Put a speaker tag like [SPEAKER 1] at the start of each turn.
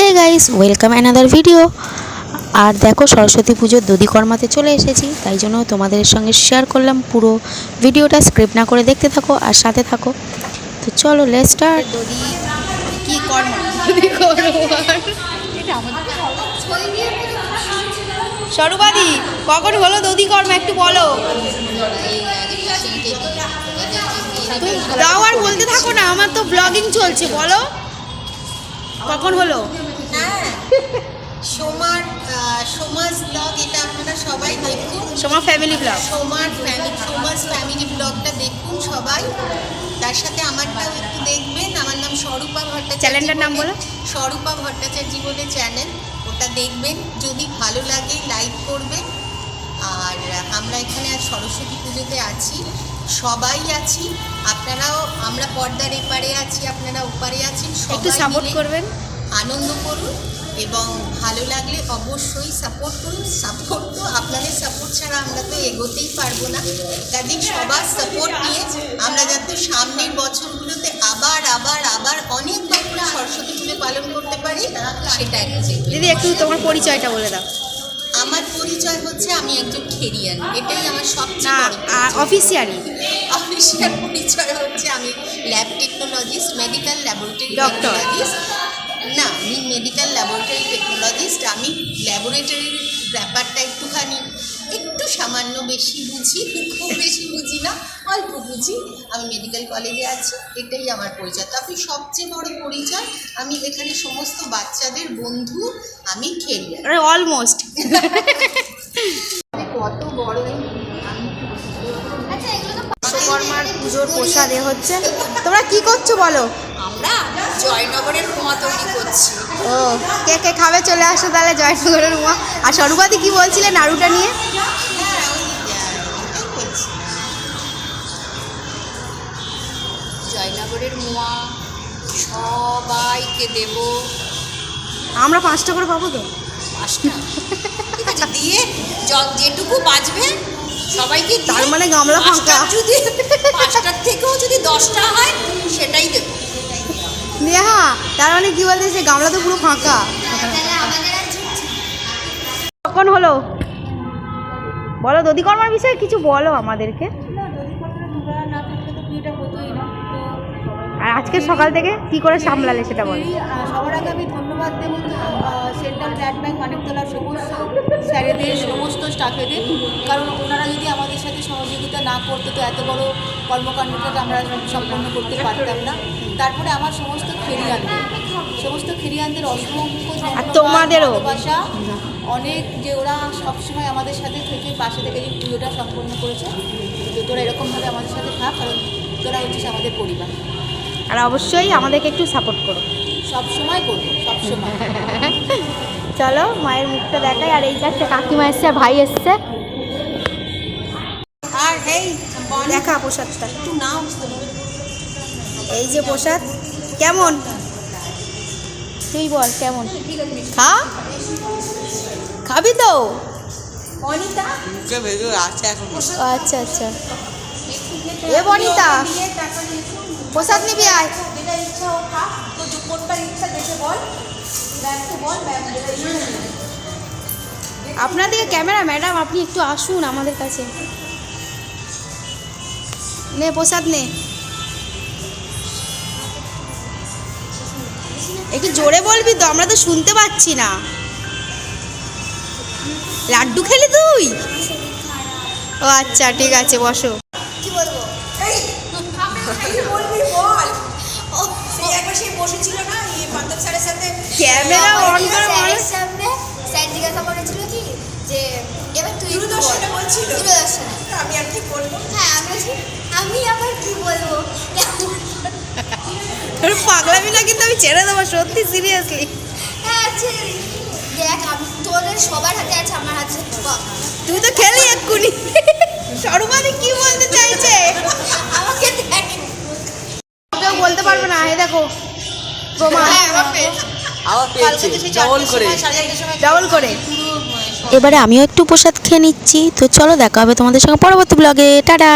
[SPEAKER 1] Hey guys welcome another video আর দেখো সরস্বতী পুজোর দধিকর্মাতে চলে এসেছি তাই জন্য তোমাদের সঙ্গে শেয়ার করলাম পুরো ভিডিওটা স্ক্রিপ্ট না করে দেখতে থাকো আর সাথে থাকো। তো চলো লেট স্টার্ট
[SPEAKER 2] দধি কি কর্ম? স্বরূপাদি কখন হলো দধি কর্ম? একটু বলো। দাও আর বলতে থাকো না আমার তো ব্লগিং চলছে বলো। কখন হলো?
[SPEAKER 3] সোমার সোমাস ব্লগ এটা আপনারা সবাই দেখুন।
[SPEAKER 2] তোমার ফ্যামিলি ব্লগ
[SPEAKER 3] সোমার ফ্যামিলি সোমাস ফ্যামিলি ব্লগটা দেখুন সবাই। তার সাথে আমারটাও একটু দেখবেন। আমার নাম স্বরূপা ভট্টাচার্য
[SPEAKER 2] চ্যানেলটার নাম বলো?
[SPEAKER 3] স্বরূপা ভট্টাচার্য বলে চ্যানেল ওটা দেখবেন। যদি ভালো লাগে লাইক করবেন। আর আমরা এখানে আজ সরস্বতী পুজোতে আছি। সবাই আছি। আপনারাও আমরা পর্দার এপারে আছি আপনারা ওপারে আছেন।
[SPEAKER 2] একটু
[SPEAKER 3] সবাই
[SPEAKER 2] সাপোর্ট করবেন।
[SPEAKER 3] আনন্দ করুন। এবং ভালো লাগলে অবশ্যই সাপোর্ট করুন। সাপোর্ট তো আপনাদের সাপোর্ট ছাড়া আমরা তো এগোতেই পারব না। কাজে সবার সাপোর্ট নিয়ে আমরা যাতে সামনের বছরগুলোতে আবার আবার আবার অনেকবার করে সরস্বতী পুজো পালন করতে পারি সেটা
[SPEAKER 2] দিদি একটু তোমার পরিচয়টা বলে দাও।
[SPEAKER 3] আমার পরিচয় হচ্ছে আমি একজন খেরিয়ান এটাই আমার সবচেয়ে
[SPEAKER 2] অফিসিয়ালি
[SPEAKER 3] অফিসিয়াল পরিচয়। হচ্ছে আমি lab technologist medical laboratory
[SPEAKER 2] Doctor.
[SPEAKER 3] না আমি মেডিকেল ল্যাবরেটরি টেকনোলজিস্ট আমি ল্যাবরেটরির ব্যাপারটা একটুখানি একটু সামান্য বেশি বুঝি খুব বেশি বুঝি না অল্প বুঝি। আমি মেডিকেল কলেজে আছি এটাই আমার পরিচয়। তারপরে সবচেয়ে বড় পরিচয় আমি এখানে সমস্ত বাচ্চাদের বন্ধু আমি খেলিয়ার
[SPEAKER 2] অলমোস্ট
[SPEAKER 3] কত বড়? এই
[SPEAKER 2] বিশ্বকর্মার পুজোর প্রসাদ এ হচ্ছে। তোমরা কি করছ বলো?
[SPEAKER 3] আমরা জয়নগরের করছি
[SPEAKER 2] ও কে কে খাবে চলে আসো তাহলে জয়নগরের উমা। আর স্বরূপাদি কি বলছিলে নাড়ুটা নিয়ে?
[SPEAKER 3] জয়নগরের মোয়া সবাইকে দেব।
[SPEAKER 2] আমরা পাঁচটা করে পাবো তো?
[SPEAKER 3] পাঁচটা? দিয়ে যেটুকু বাঁচবে সবাইকে
[SPEAKER 2] তার মানে গামলা ফাঁকা।
[SPEAKER 3] যদি পাঁচটার থেকেও যদি দশটা হয় সেটাই দেবো।
[SPEAKER 2] তার মানে কি বলতে সে গামলা তো পুরো ফাঁকা। কখন হলো? বলো দধিকর্মার বিষয়ে কিছু বলো আমাদেরকে। আর আজকে সকাল থেকে কি করে সামলালে সেটা বলো।
[SPEAKER 4] সবার আগে আমি ধন্যবাদ দেবো সেন্ট্রাল ব্লাড ব্যাংক অনেকতলার সমস্ত স্যারেদের সমস্ত স্টাফেদের। কারণ ওনারা যদি আমাদের সাথে সহযোগিতা না করতো তো এত বড় কর্মকাণ্ডটা আমরা সম্পন্ন করতে পারতাম না। তারপরে আমার সমস্ত খেরিয়ানদের সমস্ত খেরিয়ানদের অসংখ্য
[SPEAKER 2] তোমাদেরও।
[SPEAKER 4] ভালোবাসা। অনেক যে ওরা সবসময় আমাদের সাথে থেকে পাশে থেকে যে পুজোটা সম্পন্ন করেছে তো তোরা এরকমভাবে আমাদের সাথে থাক কারণ তোরা হচ্ছিস আমাদের পরিবার।
[SPEAKER 2] আর অবশ্যই আমাদেরকে একটু সাপোর্ট করো।
[SPEAKER 4] সবসময় করব সবসময়
[SPEAKER 2] চলো মায়ের মুখটা দেখাই আর এই চারটে কাকিমা এসছে আর ভাই এসছে।
[SPEAKER 3] আর এই
[SPEAKER 2] দেখা প্রসাদটা।
[SPEAKER 3] একটু নাও।
[SPEAKER 2] এই যে প্রসাদ কেমন? তুই বল কেমন? খা। খাবি তো? আচ্ছা আচ্ছা। এ বনিতা। প্রসাদ নিবি আয়
[SPEAKER 3] যেটা ইচ্ছা ও খা তো কোনটার ইচ্ছা দেখে বল দেখে বল ম্যাম যেটা ইচ্ছা
[SPEAKER 2] আপনাদের ক্যামেরা ম্যাডাম আপনি একটু আসুন আমাদের কাছে নে প্রসাদ নে একটু জোরে বলবি তো আমরা তো শুনতে পাচ্ছি না লাড্ডু খেলি তুই ও আচ্ছা ঠিক আছে বসো ক্যামেরা অন করে
[SPEAKER 5] স্যারের সামনে স্যার জিজ্ঞাসা করেছিল কি? যে এবার তুই।
[SPEAKER 3] দূরদর্শনে বলছিল?
[SPEAKER 5] দূরদর্শনে।
[SPEAKER 3] আমি আর কি বলব?
[SPEAKER 5] হ্যাঁ আমি আমি আবার কি বলব?
[SPEAKER 2] তোর পাগলামি না কিন্তু আমি ছেড়ে দেবো সত্যি সিরিয়াসলি
[SPEAKER 5] হ্যাঁ দেখ আমি তোদের সবার হাতে আছে আমার হাতে।
[SPEAKER 2] তুই তো খেলি এক্ষুনি। সরুমাদি কি বলতে চাইছে?
[SPEAKER 5] আমাকে দেখ।
[SPEAKER 2] কেউ বলতে পারবে না এই দেখো। প্রমাণ
[SPEAKER 6] আবার পেয়েছে ডবল করে।
[SPEAKER 2] ডাবল করে।
[SPEAKER 1] এবারে আমিও একটু প্রসাদ খেয়ে নিচ্ছি তো চলো দেখা হবে তোমাদের সঙ্গে পরবর্তী ব্লগে টাটা!